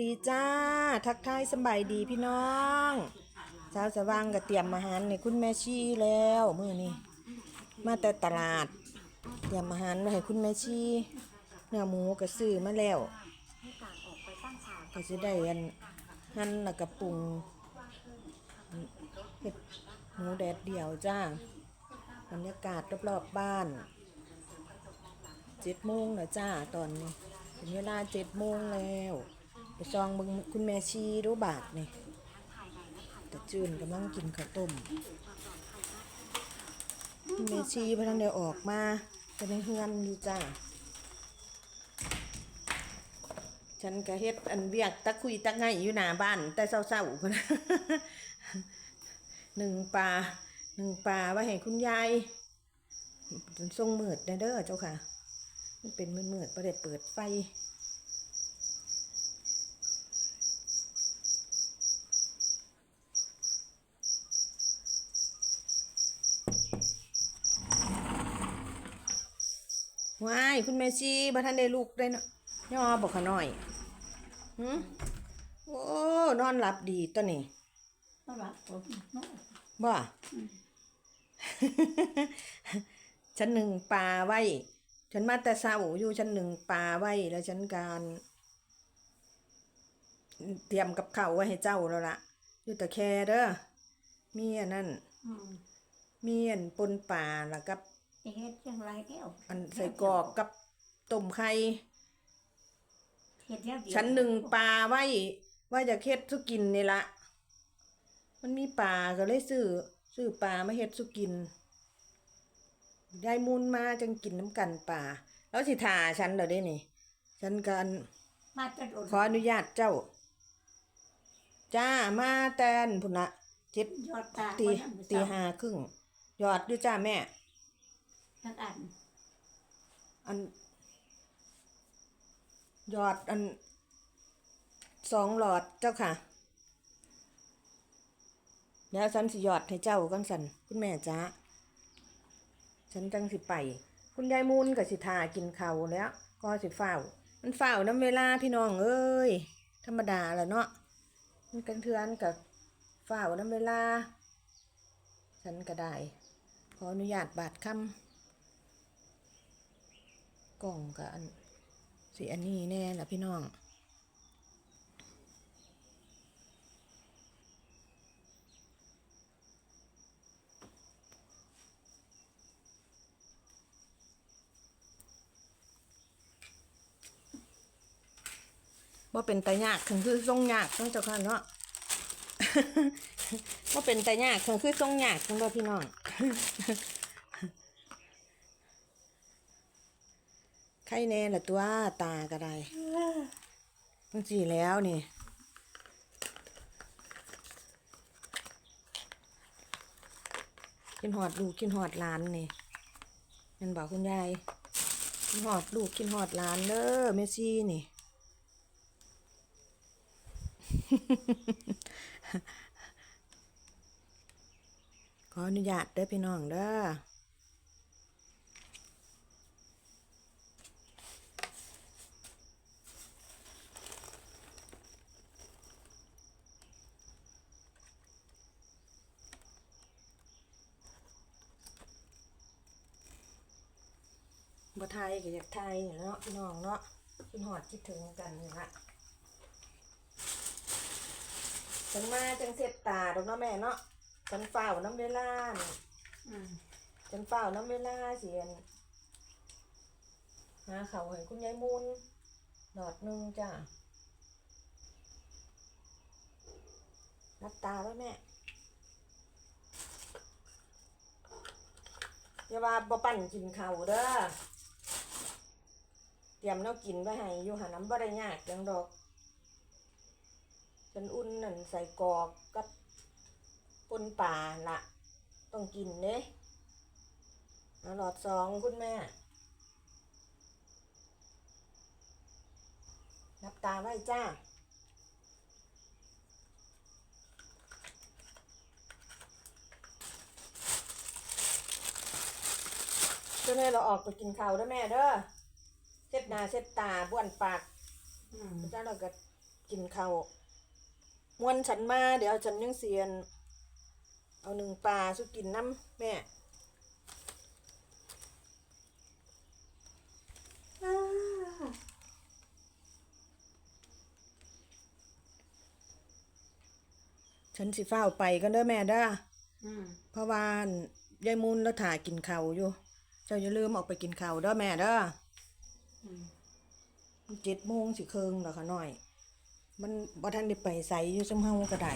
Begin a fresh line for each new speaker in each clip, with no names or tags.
ดีจ้า ทักทายสบายดีพี่น้องเช้าวสว่างก็เตรียมอาหารในคุณแม่ชีแล้วมื้อนี้มาแต่ตลาด เตรียมอาหารไว้ให้คุณแม่ชีเนื้อหมูก็ซื้อมาแล้วก็สิได้อันหั่นแล้วก็ปรุงเฮ็ดหมูแดดเดียวจ้าบรรยากาศรอบๆบ้านเจ็ดโมงแล้วจ้าตอนนี้ถึงเวลาเจ็ดโมงแล้ว ไปซองเบิ่งคุณแม่ชีดูบาทนี่แต่จืนกำลังกินข้าวต้มคุณแม่ชีพนันเดียวออกมาจะในเฮือนอยู่จ้า ฉันก็เฮ็ดอันเวียกตะคุยตะไงอยู่หน้าบ้าน แต่เศร้าๆพนะหนึ่งปลาหนึ่งปลาไว้ให้คุณยายทรงมืดเด้อเจ้าค่ะ มันเป็นมืดมืดๆประเด็เปิดไฟ ว้ายคุณแม่ชีบ่ทันได้ลูกได้เนาะย่อบอกขะหน่อยหืมโอ้นอนหลับดีตัวนี้
ตลาดผมเนาะ
บ่ฉันหนึ่งปลาไว้ ฉันมาแต่เช้าอยู่ฉันหนึ่งปลาไว้แล้วฉันการเตรียมกับข้าวไว้ให้เจ้าแล้วล่ะอยู่แต่แค่เด้อมีอันนั้น
อืม
มีอันปนปลาแล้วกับ
ไอ้เฮ็ดจังไรแก้ว
อันใส่กรอกกับต้มไข่
เฮ็ดแล้วเดียว
ฉันหนึ่งปลาไว้ว่าจะเฮ็ดสุกินนี่ละมันมีปลาก็เลยซื้อซื้อปลามาเฮ็ดสุกินยายมูลมาจังกินน้ำกันปลาแล้วสิถ่าฉันเดี๋ยวนี้นี่ฉันกัน
มาจะโดน
ขออนุญาตเจ้า จ้ามาแตนพุ่นละเจ็ด
ยอดตา
ตี
คนนั้น
ตีห้าครึ่งหยอดด้วยจ้าแม่
ทั้งอัน
อันหยอดอันสองหลอดเจ้าค่ะแล้วฉันสิหยอดให้เจ้ากันสันคุณแม่จ้าฉันจังสิไป คุณยายมูลกับสิทากินเขาแล้ว ก็สิเฝ้า มันเฝ้าน้ำเวลาพี่น้องเอ้ย ธรรมดาแหละเนาะมันกันเทือนกับเฝ้าน้ำเวลา ฉันก็ได้ ขออนุญาตบาดคำ กล่องกับอันสีอันนี้แน่ละพี่น้องว่าเป็นตายากถึงคือทรงยากต้องเจ้าค่ะเนาะว่าเป็นตายากถึงคือทรงยากจังเลยพี่น้อง ข่แน่ละตัวตาก็ได้มันสีแล้วนี่กินหอดลูกกินหอดหลานนี่มันบอกคุณยายกินหอดลูกกินหอดหลานเด้อเมซี่นี่ ขออนุญาตเด้อพี่น้องเด้อ บ่ไทยก็อยากไทยนี่แหละเนาะพี่น้องเนาะคิดหอดคิดถึงกันนี่ละฉันมาจังเสร็จตาดอกเนาะแม่เนาะฉันเฝ้าน้ำเวลานี่
อืม
ฉันเฝ้าน้ำเวลาเสียนหาเขาวให้คุณยายมูลหลอดหนึงจ้ะรับตาไว้แม่อย่าว่าบ่ปั่นกินข้าวเด้อเต รียมแน้กินไว้ให้อยู่หาน้ำบ่ได้ยากจังดอกฉันอุ่นนั่นใส่กอกกับปนป่าละต้องกินเด้หลอดสองคุณแม่ นับตาไว้จ้าเจ้าแม่เราออกไปกินข้าวด้อแม่เด้อ ช็ดหน้าเช็ดตาบ้วนปาก
อืม
จ้าเราก็เกกินข้าวมวนฉันมาเดี๋ยวฉันยังเสียน เอาหนึ่งปลาสุกินน้ำแม่อ้าฉันสิฟ้าวไปกันเด้อแม่เด้อ
อืม
เพราะว่ายายมุนแล้วถ่ากินข้าวอยู่ เจ้าอย่าลืมออกไปกินข้าวเด้อแม่เด้อ
อืม
เจ็ดโมงสิเคิงแล้วค่ะน่อย มันบ่ทันได้ไปใส่อยู่ซุมเฮาก็ได้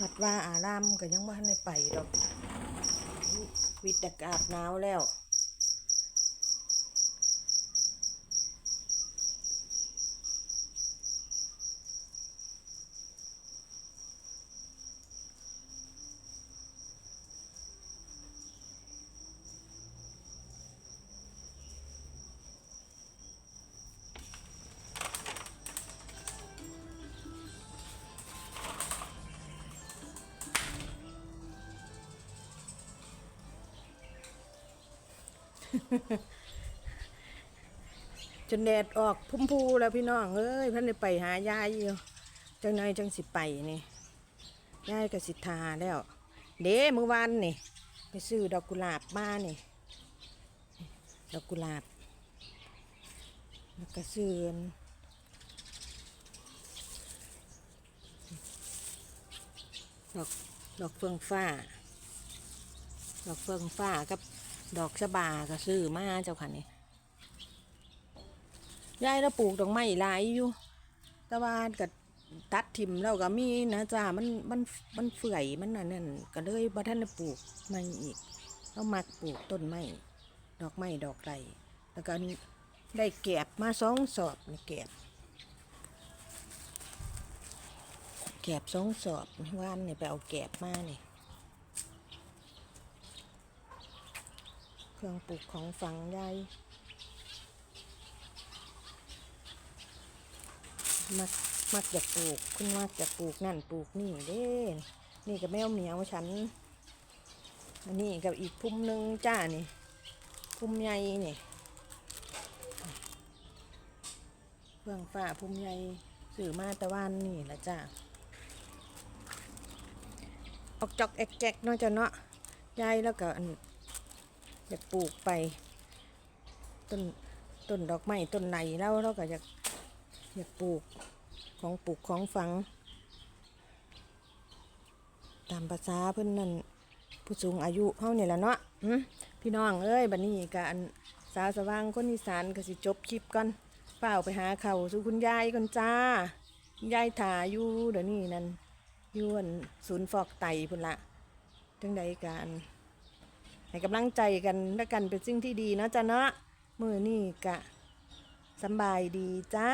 วัดว่าอารามก็ยังบ่ทันได้ไปดอก วิดอากาศหนาวแล้ว จนแดดออกพุ่มพูแล้วพี่น้องเอ้ยพันได้ไปหายายอยู่จังไหนจังสิไปนี่ยายก็สิทาแล้ว เด้มื้อวานนี่ ไปซื้อดอกกุหลาบมานี่ ดอกกุหลาบแล้วก็ซื้อดอกดอกเฟืองฟ้า ดอกเฟืองฟ้ากับ ดอกสะบาก็ซื้อมาเจ้าค่ะนี่ยายเราปลูกดอกไม้หลายอยู่ แต่ว่าก็ตัดถิ่มแล้วก็มีนะจ้ามันมันมันเฟื่อยมันนั่นนั่นก็เลยบ่ทันปลูกใหม่อีกเรามักปลูกต้นไม้ดอกไม้ดอกไรแล้วก็ได้แกบมาสองสอบนี่แกบแกบสองสอบวานนี่ไปเอาแกบมานี่ เครื่องปลูกของฝังยายมักมักจะปลูกคุณมักจะปลูกนั่นปลูกนี่เด้นี่กับแมวเหมียวฉันอันนี้กับอีกพุ่มหนึ่งจ้านี่พุ่มใหญ่นี่เพื่องฝ้าพุ่มใหญ่สื่อมาตะวันนี่ละจ้าออกจอกแอกแจกเนาะจ้ะเนาะยายแล้วก็ อยากปลูกไป ต้นต้นดอกไม้ต้นไหนแล้วเราก็อยากอยากปลูกของปลูกของฝัง ตามภาษาเพิ่อนนั่นผู้สูงอายุเฮาเนี่ยแหละเนาะพี่น้องเอ้ยบัดนี้กอันสาวสว่างคนอีสานก็สิจบคลิปก่อนเฝ้าไปหาเขาสู่คุณยายก่อนจ้ายายถ่าอยู่เดี๋ยวนี้นั่นยู่อันศูนย์ฟอกไตพุ่นละจังใดกัน ให้กำลังใจกันและกันเป็นสิ่งที่ดีเนาะจ้ะเนาะมือนี่กะสบายดีจ้า